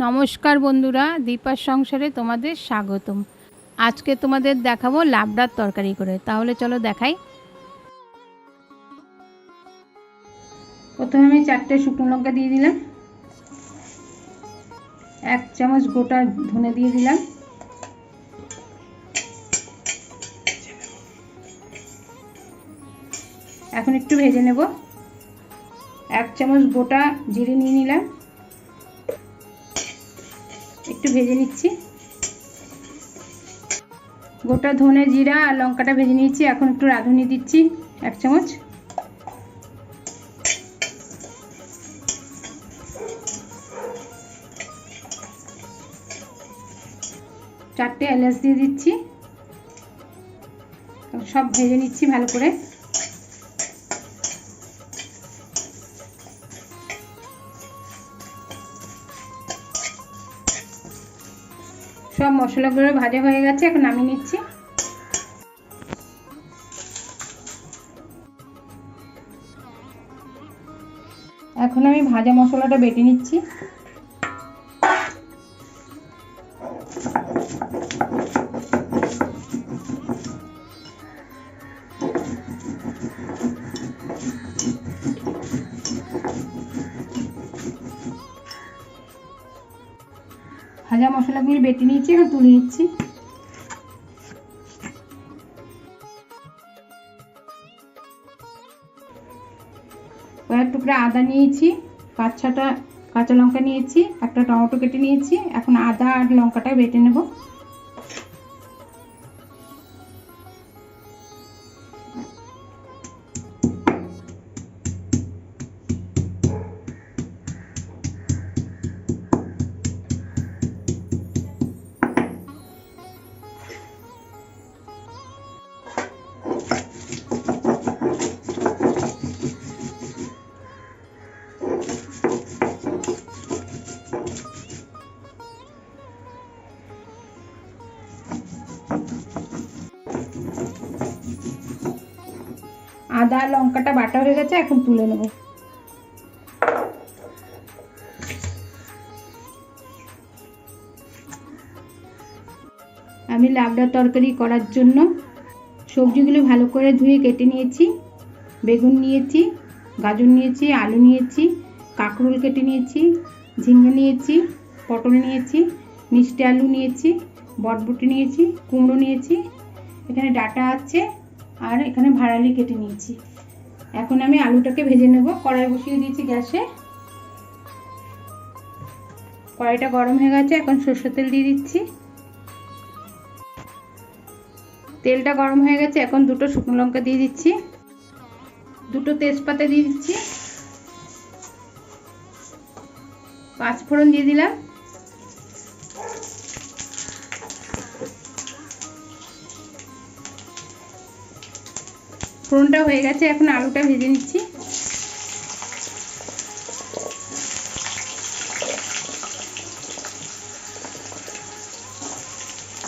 নমস্কার বন্ধুরা, দীপার সংসারে তোমাদের স্বাগতম। আজকে তোমাদের দেখাবো লাবড়ার তরকারি করে। তাহলে চলো দেখাই। প্রথমে আমি চারটে শুকনো লঙ্কা দিয়ে দিলাম। এক চামচ গোটা ধনে দিয়ে দিলাম। এখন একটু ভেজে নেব। এক চামচ গোটা জিরে নিয়ে নিলাম। একটু ভেজে নিচ্ছি। গোটা ধনে জিরা আর লঙ্কাটা ভেজে নিয়েছি। এখন একটু রাঁধুনি দিচ্ছি এক চামচ। চারটে এলাচ দিয়ে দিচ্ছি। সব ভেজে নিচ্ছি ভালো করে। মশলাগুলো ভাজা হয়ে গেছে এখন নামিয়ে নিচ্ছি। এখন আমি ভাজা মশলাটা বেটে নিচ্ছি। ভাজা মশলাগুলি বেটে নিয়েছি এখন তুলে নিচ্ছি। কয়েক টুকরা আদা নিয়েছি, পাঁচ ছটা কাঁচা লঙ্কা নিয়েছি, একটা টমেটো কেটে নিয়েছি, এখন আদা আর লঙ্কাটা বেটে নেব। আদা, লঙ্কাটা, বাটা হয়ে গেছে, এখন তুলে নেব। আমি লাবড়া তরকারি করার জন্য সবজিগুলো ভালো করে ধুয়ে কেটে নিয়েছি, বেগুন নিয়েছি, গাজর নিয়েছি, আলু নিয়েছি, কাঁকরোল কেটে নিয়েছি ঝিঙ্গে নিয়েছি, পটল নিয়েছি, মিষ্টি আলু নিয়েছি বটবটি নিয়েছি, কুমড়ো নিয়েছি। এখানে ডাটা আছে আর এখানে ভাড়ালি কেটে নিয়েছি। এখন আমি আলুটাকে ভেজে নেব। কড়াই বসিয়ে দিয়েছি গ্যাসে। কড়াইটা গরম হয়ে গেছে, এখন সর্ষের তেল দিয়ে দিচ্ছি। তেলটা গরম হয়ে গেছে, এখন দুটো শুকনো লঙ্কা দিয়ে দিচ্ছি। দুটো তেজপাতা দিয়ে দিচ্ছি। পাঁচ ফোড়ন দিয়ে দিলাম। ফোড়নটা হয়ে গেছে, এখন আলুটা ভেজে নিচ্ছি।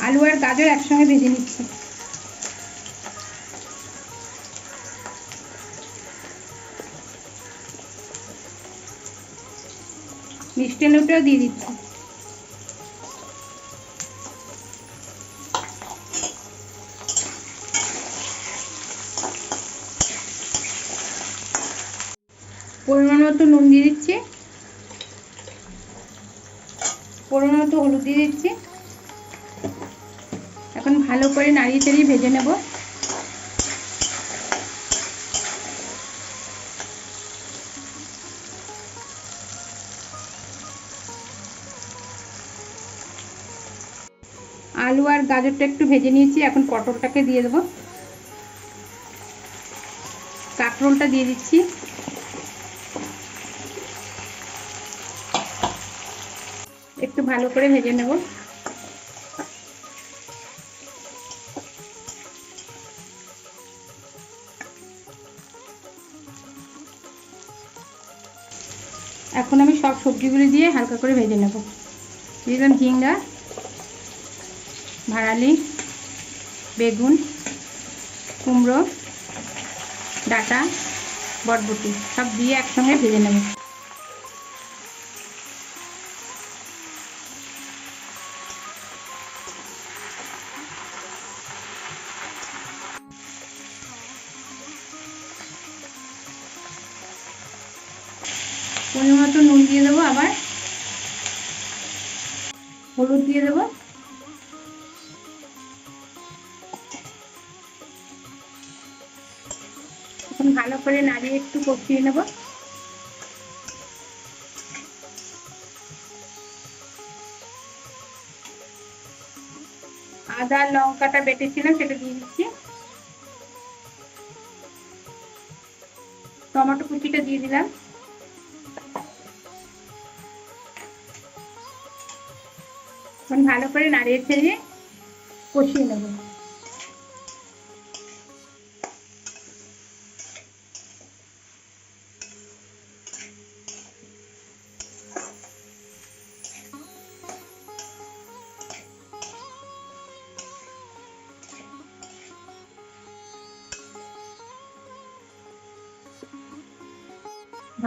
আলু আর গাজর একসঙ্গে ভেজে নিচ্ছি। মিষ্টি আলুটাও দিয়ে দিচ্ছি। মতো নুন দিয়ে দিচ্ছি। পরিমাণ মতো হলুদ দিয়ে দিচ্ছি। এখন ভালো করে নাড়িয়ে চাড়িয়ে ভেজে নেব। আলু আর গাজরটা একটু ভেজে নিয়েছি, এখন পটলটাকে দিয়ে দেবো। কাঁকরোলটা দিয়ে দিচ্ছি। একটু ভালো করে ভেজে নেব। এখন আমি সব সবজিগুলি দিয়ে হালকা করে ভেজে নেব। দিলাম ঝিঙ্গা, ভাড়ালি, বেগুন, কুমড়ো, ডাটা বটবটি সব দিয়ে একসঙ্গে ভেজে নেব। পরিমাণ মতো নুন দিয়ে দেবো আবার। হলুদ দিয়ে দেবো। এখন ভালো করে নাড়িয়ে একটু কষিয়ে নেব। আদা লঙ্কাটা বেটেছিলাম সেটা দিয়ে দিচ্ছি। টমেটো কুচিটা দিয়ে দিলাম। এখন ভালো করে নাড়িয়ে ছেড়ে কষিয়ে নেব।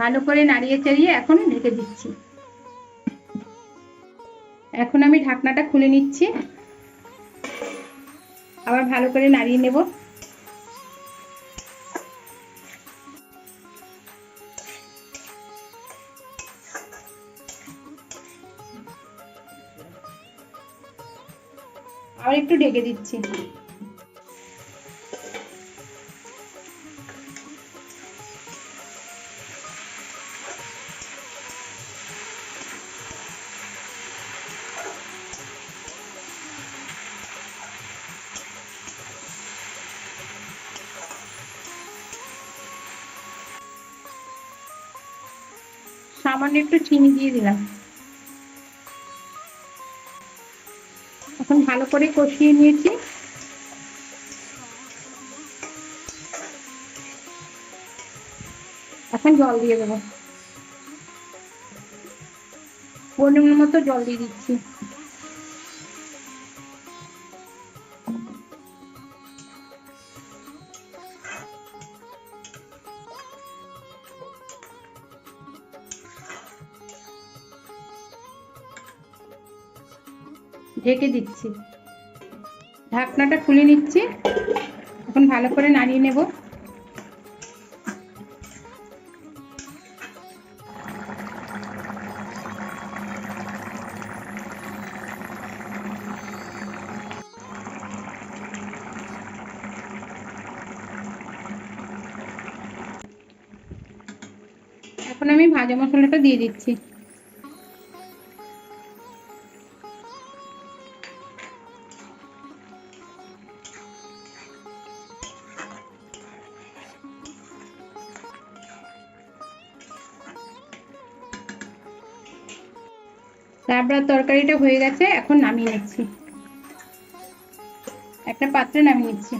ভালো করে নাড়িয়ে চাড়িয়ে এখন ঢেকে দিচ্ছি। ঢাকনাটা খুলে নিচ্ছি। আবার ভালো করে নাড়িয়ে নেব। আবার একটু ঢেকে দিচ্ছি। সামান্য একটু চিনি দিয়ে দিলাম। এখন ভালো করে কষিয়ে নিয়েছি। এখন জল দিয়ে দেবো। পরিমাণ মতো জল দিয়ে দিচ্ছি। ঢেকে দিচ্ছি। ঢাকনাটা খুলে নিচ্ছি। এখন ভালো করে নাড়িয়ে নেব। এখন আমি ভাজা মশলাটা দিয়ে দিচ্ছি। লাবড়ার তরকারিটা হয়ে গেছে এখন নামিয়ে নিচ্ছি। একটা পাত্রে নামিয়ে নিচ্ছি।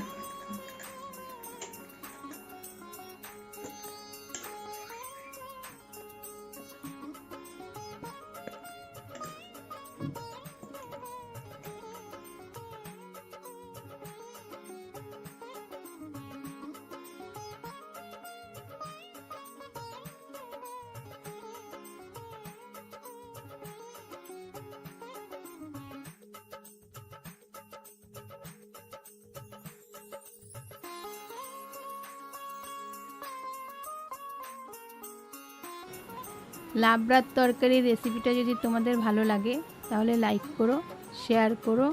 লাবড়ার তরকারি রেসিপিটা যদি তোমাদের ভালো লাগে, তাহলে লাইক করো শেয়ার করো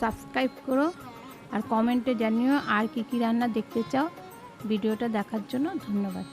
সাবস্ক্রাইব করো, আর কমেন্টে জানিও আর কি কি রান্না দেখতে চাও। ভিডিওটা দেখার জন্য ধন্যবাদ।